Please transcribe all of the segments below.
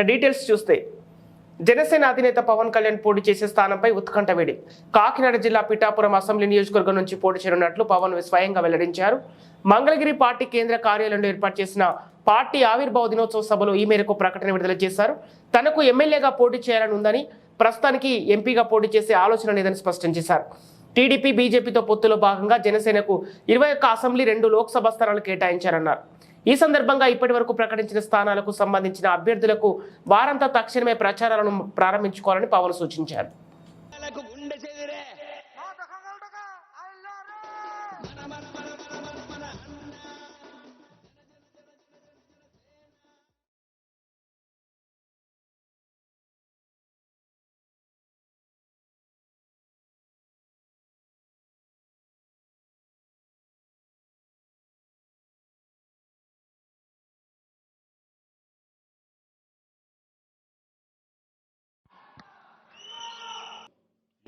ఇక డీటెయిల్స్ చూస్తే జనసేన అధినేత పవన్ కళ్యాణ్ పోటీ చేసే స్థానంపై ఉత్కంఠ వేడి. కాకినాడ జిల్లా పిఠాపురం అసెంబ్లీ నియోజకవర్గం నుంచి పోటీ చేయనున్నట్లు పవన్ స్వయంగా వెల్లడించారు. మంగళగిరి పార్టీ కేంద్ర కార్యాలయంలో ఏర్పాటు చేసిన పార్టీ ఆవిర్భావ దినోత్సవ సభలో ఈ మేరకు ప్రకటన విడుదల చేశారు. తనకు ఎమ్మెల్యేగా పోటీ చేయాలని ఉందని ప్రస్తుతానికి ఎంపీగా పోటీ చేసే ఆలోచన లేదని స్పష్టం చేశారు. టీడీపీ బీజేపీతో పొత్తులో భాగంగా జనసేనకు ఇరవై ఒక్క అసెంబ్లీ రెండు లోక్సభ స్థానాలు కేటాయించారన్నారు. ఈ సందర్భంగా ఇప్పటి వరకు ప్రకటించిన స్థానాలకు సంబంధించిన అభ్యర్థులకు వారంతా తక్షణమే ప్రచారాలను ప్రారంభించుకోవాలని పవన్ సూచించారు.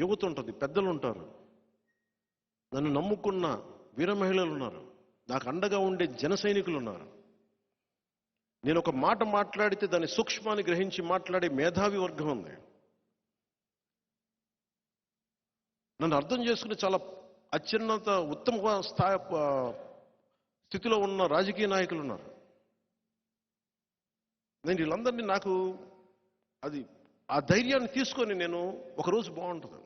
యువత ఉంటుంది పెద్దలు ఉంటారు నన్ను నమ్ముకున్న వీర మహిళలు ఉన్నారు. నాకు అండగా ఉండే జన సైనికులు ఉన్నారు. నేను ఒక మాట మాట్లాడితే దాని సూక్ష్మాన్ని గ్రహించి మాట్లాడే మేధావి వర్గం ఉంది. నన్ను అర్థం చేసుకుని చాలా అత్యున్నత ఉత్తమ స్థాయి స్థితిలో ఉన్న రాజకీయ నాయకులు ఉన్నారు. నేను వీళ్ళందరినీ నాకు అది ఆ ధైర్యాన్ని తీసుకొని నేను ఒకరోజు బాగుంటుంది.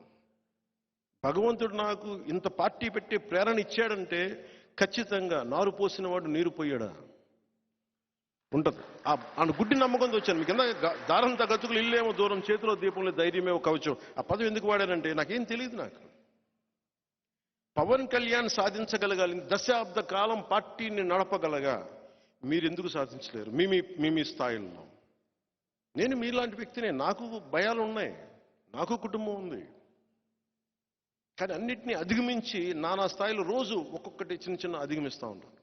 భగవంతుడు నాకు ఇంత పార్టీ పెట్టే ప్రేరణ ఇచ్చాడంటే ఖచ్చితంగా నారు పోసిన వాడు నీరు పోయాడా? ఉంటుంది. ఆ గుడ్డి నమ్మకంతో వచ్చాను. మీకు ఎంత దారంత గతుకులు ఇల్లేమో దూరం చేతిలో దీపంలో ధైర్యమేమో కవచం. ఆ పదం ఎందుకు వాడానంటే నాకేం తెలియదు నాకు. పవన్ కళ్యాణ్ సాధించగలగాలి దశాబ్ద కాలం పార్టీని నడపగలగా మీరు ఎందుకు సాధించలేరు? మీ మీ మీ మీ స్థాయిలో. నేను మీలాంటి వ్యక్తినే. నాకు భయాలు ఉన్నాయి నాకు కుటుంబం ఉంది. కానీ అన్నిటినీ అధిగమించి నానా స్థాయిలో రోజు ఒక్కొక్కటి చిన్న చిన్న అధిగమిస్తూ ఉంటాను.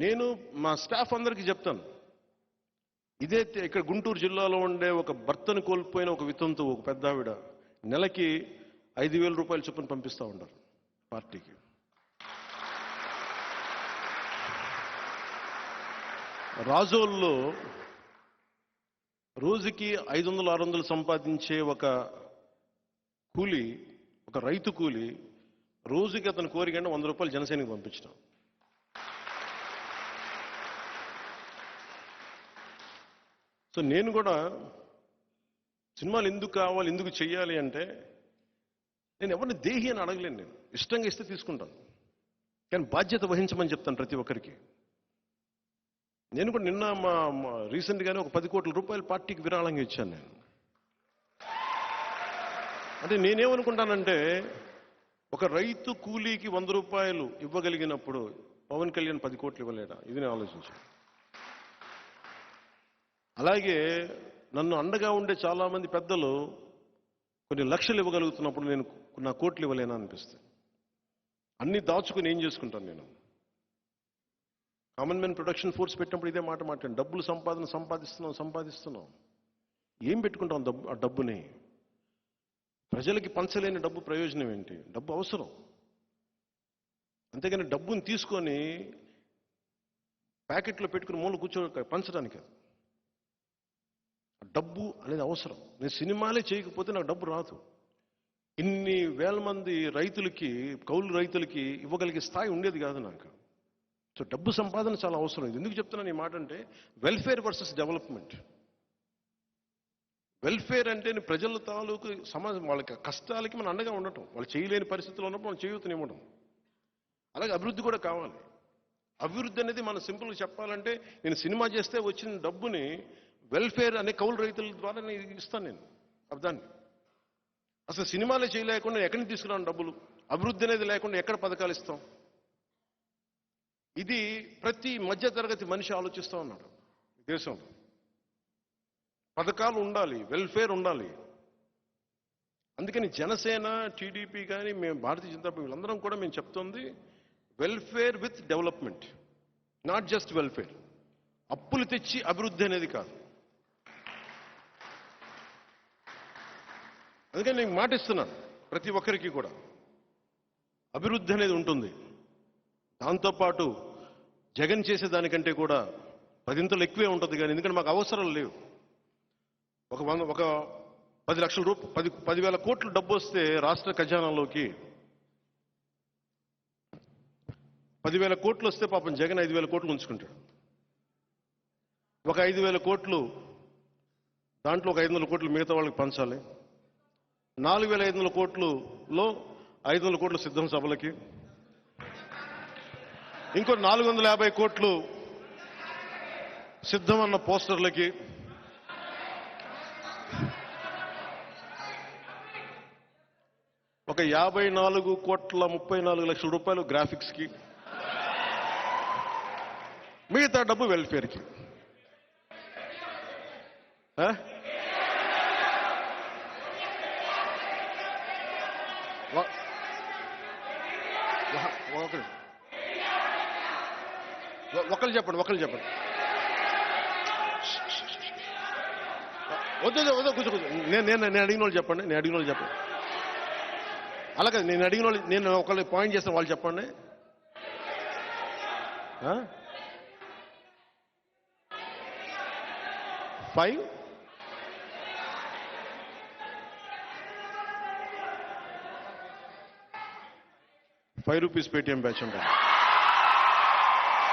నేను మా స్టాఫ్ అందరికీ చెప్తాను. ఇదైతే ఇక్కడ గుంటూరు జిల్లాలో ఉండే ఒక భర్తను కోల్పోయిన ఒక వితంతు ఒక పెద్ద ఆవిడ నెలకి ఐదు వేల రూపాయలు చొప్పున పంపిస్తూ ఉంటారు పార్టీకి. రాజోల్లో రోజుకి ఐదు వందలు ఆరు వందలు సంపాదించే ఒక కూలి ఒక రైతు కూలి రోజుకి అతను కోరికంటే వంద రూపాయలు జనసేనకి పంపించడం. సో నేను కూడా సినిమాలు ఎందుకు కావాలి ఎందుకు చేయాలి అంటే నేను ఎవరిని దేహి అని అడగలేను నేను. ఇష్టంగా ఇస్తే తీసుకుంటాను. కానీ బాధ్యత వహించమని చెప్తాను ప్రతి ఒక్కరికి. నేను కూడా నిన్న మా రీసెంట్గానే ఒక పది కోట్ల రూపాయలు పార్టీకి విరాళంగా ఇచ్చాను నేను. అంటే నేనేమనుకుంటానంటే ఒక రైతు కూలీకి వంద రూపాయలు ఇవ్వగలిగినప్పుడు పవన్ కళ్యాణ్ పది కోట్లు ఇవ్వలేడా? ఇది నేను ఆలోచించాను. అలాగే నన్ను అండగా ఉండే చాలామంది పెద్దలు కొన్ని లక్షలు ఇవ్వగలుగుతున్నప్పుడు నేను నా కోట్లు ఇవ్వలేనా అనిపిస్తుంది. అన్నీ దాచుకుని ఏం చేసుకుంటాను నేను? కామన్ మ్యాన్ ప్రొడక్షన్ ఫోర్స్ పెట్టినప్పుడు ఇదే మాట మాట్లాడి డబ్బులు సంపాదన సంపాదిస్తున్నాం సంపాదిస్తున్నాం. ఏం పెట్టుకుంటాం డబ్బు ఆ డబ్బుని? ప్రజలకి పంచలేని డబ్బు ప్రయోజనం ఏంటి? డబ్బు అవసరం. అంతేగాని డబ్బుని తీసుకొని ప్యాకెట్లో పెట్టుకుని మూల కూర్చో పంచడానికి. డబ్బు అనేది అవసరం. నేను సినిమాలే చేయకపోతే నాకు డబ్బు రాదు. ఇన్ని వేల మంది రైతులకి కౌలు రైతులకి ఇవ్వగలిగే స్థాయి ఉండేది కాదు నాకు. సో డబ్బు సంపాదన చాలా అవసరం. ఇది ఎందుకు చెప్తున్నాను ఈ మాట అంటే వెల్ఫేర్ వర్సెస్ డెవలప్మెంట్ వెల్ఫేర్ అంటే ప్రజల తాలూకు సమాజం వాళ్ళకి కష్టాలకి మనం అండగా ఉండటం. వాళ్ళు చేయలేని పరిస్థితులు ఉన్నప్పుడు మనం చేయూతనివ్వడం అలాగే అభివృద్ధి కూడా కావాలి. అభివృద్ధి అనేది మనం సింపుల్గా చెప్పాలంటే నేను సినిమా చేస్తే వచ్చిన డబ్బుని వెల్ఫేర్ అనే కౌలు రైతుల ద్వారా నేను ఇస్తాను నేను అర్థాన్ని అసలు సినిమాలే చేయలేకుండా ఎక్కడికి తీసుకురాను డబ్బులు? అభివృద్ధి అనేది లేకుండా ఎక్కడ పథకాలు ఇస్తాం? ఇది ప్రతి మధ్య తరగతి మనిషి ఆలోచిస్తూ ఉన్నాడు దేశంలో పథకాలు ఉండాలి వెల్ఫేర్ ఉండాలి. అందుకని జనసేన టీడీపీ కానీ మేము భారతీయ జనతా పార్టీ వీళ్ళందరం కూడా మేము చెప్తుంది welfare with development not just welfare అప్పులు తెచ్చి అభివృద్ధి అనేది కాదు. అందుకని నేను మాటిస్తున్నాను ప్రతి ఒక్కరికి కూడా. అభివృద్ధి అనేది ఉంటుంది. దాంతోపాటు జగన్ చేసే దానికంటే కూడా పదింతలు ఎక్కువే ఉంటుంది కానీ ఎందుకంటే మాకు అవసరం లేవు. ఒక వంద ఒక పది లక్షల రూప పది పదివేల కోట్లు డబ్బు వస్తే రాష్ట్ర ఖజానాలోకి పదివేల కోట్లు వస్తే పాపం జగన్ ఐదు వేల కోట్లు ఉంచుకుంటాడు. ఒక ఐదు వేల కోట్లు దాంట్లో ఒక ఐదు వందల కోట్లు మిగతా వాళ్ళకి పంచాలి. నాలుగు వేల ఐదు వందల కోట్లులో ఐదు వందల కోట్లు సిద్ధం సభలకి. ఇంకో నాలుగు వందల యాభై కోట్లు సిద్ధమన్న పోస్టర్లకి. ఒక యాభై నాలుగు కోట్ల ముప్పై నాలుగు లక్షల రూపాయలు గ్రాఫిక్స్కి. మిగతా డబ్బు వెల్ఫేర్కి. ఒకటి ఒకరు ఒకళ్ళు చెప్పండి ఒకళ్ళు చెప్పండి. వద్దు వద్దు, కూర్చో కూర్చో. నేను నేను నేను అడిగిన వాళ్ళు చెప్పండి నేను అడిగిన వాళ్ళు చెప్పండి. అలాగే నేను అడిగిన వాళ్ళు నేను ఒకళ్ళు పాయింట్ చేస్తాను వాళ్ళు చెప్పండి. Five five rupees Paytm batch ఉంటుంది